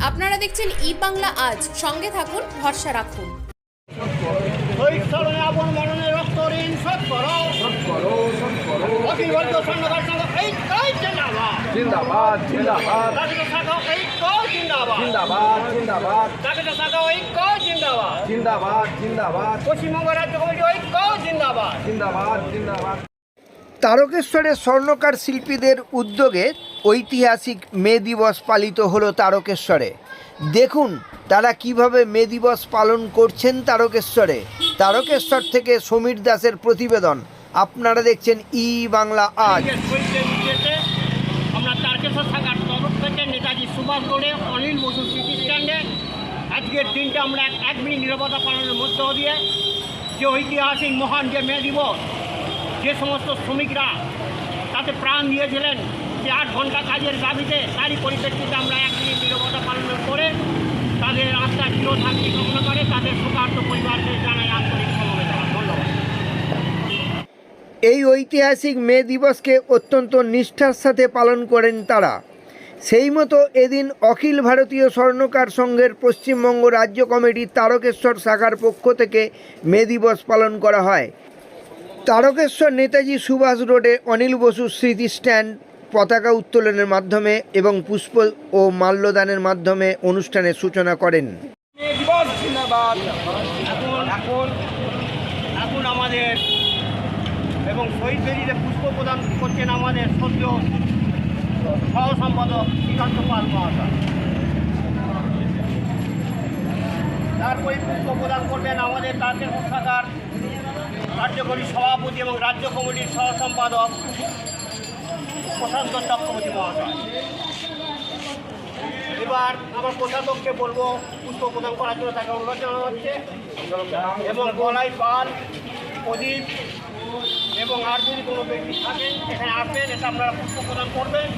আপনারা দেখছেন ই বাংলা আজ। সঙ্গে থাকুন ভরসা রাখুন। পশ্চিমবঙ্গ রাজ্য কমিটি জিন্দাবাদ। তারকেশ্বরের স্বর্ণকার শিল্পীদের উদ্যোগে ঐতিহাসিক মে দিবস পালিত হলো তারকেশ্বরে। দেখুন, তারা কীভাবে মে দিবস পালন করছেন তারকেশ্বরে। তারকেশ্বর থেকে সমীর দাসের প্রতিবেদন। আপনারা দেখছেন ই বাংলা আজ। আমরা তারকেশ্বর শাখার তরফ থেকে নেতাজি অনিল আজকের দিনটা আমরা এক মিনিট নিরাপত্তা পালনের মধ্য দিয়ে যে ঐতিহাসিক মহান যে মে দিবস, যে সমস্ত শ্রমিকরা তাতে প্রাণ দিয়েছিলেন যে আট ঘণ্টা কাজের দাবিতে তারই পরিপ্রেক্ষিতে আমরা এক মিনিট নিরাপত্তা পালন করে তাদের আস্থা চিরশান্তি কামনা করে, তাদের শোকার্ত পরিবারকে জানাই আন্তরিক সমবেদনা। ধন্যবাদ। এই ঐতিহাসিক মে দিবসকে অত্যন্ত নিষ্ঠার সাথে পালন করেন তারা। সেই মতো এদিন অখিল ভারতীয় স্বর্ণকার সংঘের পশ্চিমবঙ্গ রাজ্য কমিটির তারকেশ্বর শাখার পক্ষ থেকে মে দিবস পালন করা হয়। তারকেশ্বর নেতাজি সুভাষ রোডে অনিল বসু স্মৃতি স্ট্যান্ড পতাকা উত্তোলনের মাধ্যমে এবং পুষ্প ও মাল্যদানের মাধ্যমে অনুষ্ঠানের সূচনা করেন। এখন আমাদের এবং শহীদ বেরিয়ে পুষ্প প্রদান করছেন আমাদের সদ্য সহ সম্পাদক শ্রীকান্ত পাল মহাশয়। তারপরে পুষ্প প্রদান করবেন আমাদের তাদের শাখার কার্যকরী সভাপতি এবং রাজ্য কমিটির সহ সম্পাদক প্রশান্ত চক্রবর্তী মহাশয় এবার আমার প্রশাসককে বলব, পুষ্প প্রদান করার জন্য তাকে অনুরোধ জানানো হচ্ছে। এবং গলায় পাল, প্রদীপ এবং আর যদি কোনো ব্যক্তি থাকেন এখানে আসবেন এটা আপনারা পুষ্প প্রদান করবেন।